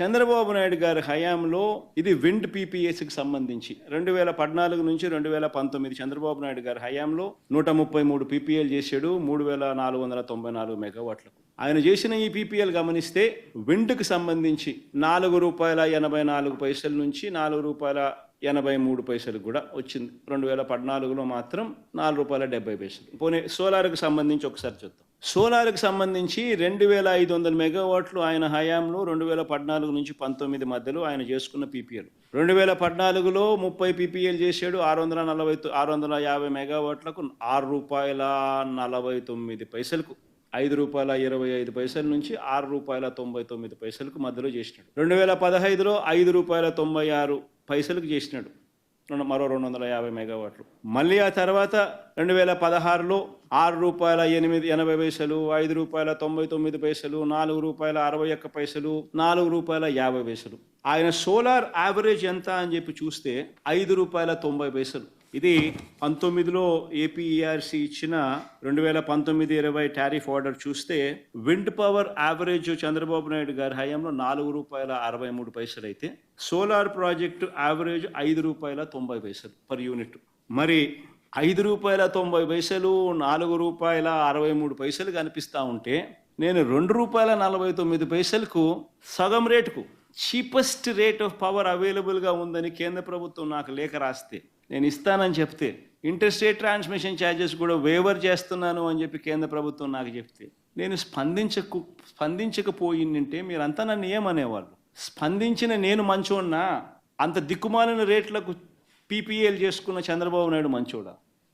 చంద్రబాబు నాయుడు గారి హయాంలో ఇది విండ్ పీపీఎస్కి సంబంధించి. రెండు వేల పద్నాలుగు నుంచి రెండు వేల పంతొమ్మిది చంద్రబాబు నాయుడు గారి హయాంలో నూట ముప్పై మూడు పీపీఎల్ చేశాడు మూడు వేల నాలుగు వందల తొంభై నాలుగు మెగావాట్లకు. ఆయన చేసిన ఈ పీపీఎల్ గమనిస్తే విండ్కి సంబంధించి నాలుగు రూపాయల ఎనభై నాలుగు పైసల నుంచి నాలుగు రూపాయల ఎనభై మూడు పైసలు కూడా వచ్చింది. రెండు వేల పద్నాలుగులో మాత్రం నాలుగు రూపాయల డెబ్బై పైసలు. పోనీ సోలార్కి సంబంధించి ఒకసారి చూద్దాం. సోలార్కి సంబంధించి రెండు వేల ఐదు వందల మెగావాట్లు ఆయన హయాంలో రెండు వేల పద్నాలుగు నుంచి పంతొమ్మిది మధ్యలో ఆయన చేసుకున్న పీపీఎల్. రెండు వేల పద్నాలుగులో ముప్పై పీపీఎల్ చేశాడు ఆరు వందల నలభై ఆరు వందల యాభై మెగావాట్లకు ఆరు రూపాయల నలభై తొమ్మిది పైసలకు ఐదు రూపాయల ఇరవై ఐదు పైసల నుంచి ఆరు రూపాయల తొంభై తొమ్మిది పైసలకు మధ్యలో చేసినాడు. రెండు వేల పదహైదులో ఐదు రూపాయల తొంభై ఆరు పైసలకు చేసినాడు. మరో రెండు వందల యాభై మెగావాట్లు. మళ్ళీ ఆ తర్వాత రెండు వేల పదహారులో ఆరు రూపాయల ఎనిమిది ఎనభై పైసలు ఐదు రూపాయల తొంభై తొమ్మిది పైసలు నాలుగు రూపాయల అరవై ఒక్క పైసలు నాలుగు రూపాయల యాభై పైసలు. ఆయన సోలార్ యావరేజ్ ఎంత అని చెప్పి చూస్తే ఐదు రూపాయల తొంభై పైసలు. ఇది పంతొమ్మిదిలో ఏపీఈఆర్సీ ఇచ్చిన రెండు వేల పంతొమ్మిది ఇరవై టారిఫ్ ఆర్డర్ చూస్తే wind power average Chandrababu Naidu గారి హయాంలో నాలుగు రూపాయల అరవై మూడు పైసలు అయితే సోలార్ ప్రాజెక్టు యావరేజ్ ఐదు రూపాయల తొంభై పైసలు పర్ యూనిట్. మరి ఐదు రూపాయల తొంభై పైసలు నాలుగు రూపాయల అరవై మూడు పైసలు కనిపిస్తూ ఉంటే నేను రెండు రూపాయల నలభై తొమ్మిది పైసలకు సగం రేటుకు చీపెస్ట్ రేట్ ఆఫ్ పవర్ అవైలబుల్గా ఉందని కేంద్ర ప్రభుత్వం నాకు లేఖ రాస్తే నేను ఇస్తానని చెప్తే ఇంటర్స్టేట్ ట్రాన్స్మిషన్ ఛార్జెస్ కూడా వేవర్ చేస్తున్నాను అని చెప్పి కేంద్ర ప్రభుత్వం నాకు చెప్తే నేను స్పందించకు స్పందించకపోయిందంటే మీరంతా నన్ను ఏమనేవాళ్ళు? స్పందించిన నేను మంచోన్నా? అంత దిక్కుమాలిన రేట్లకు పీపీఎల్ చేసుకున్న చంద్రబాబు నాయుడు మంచోడా?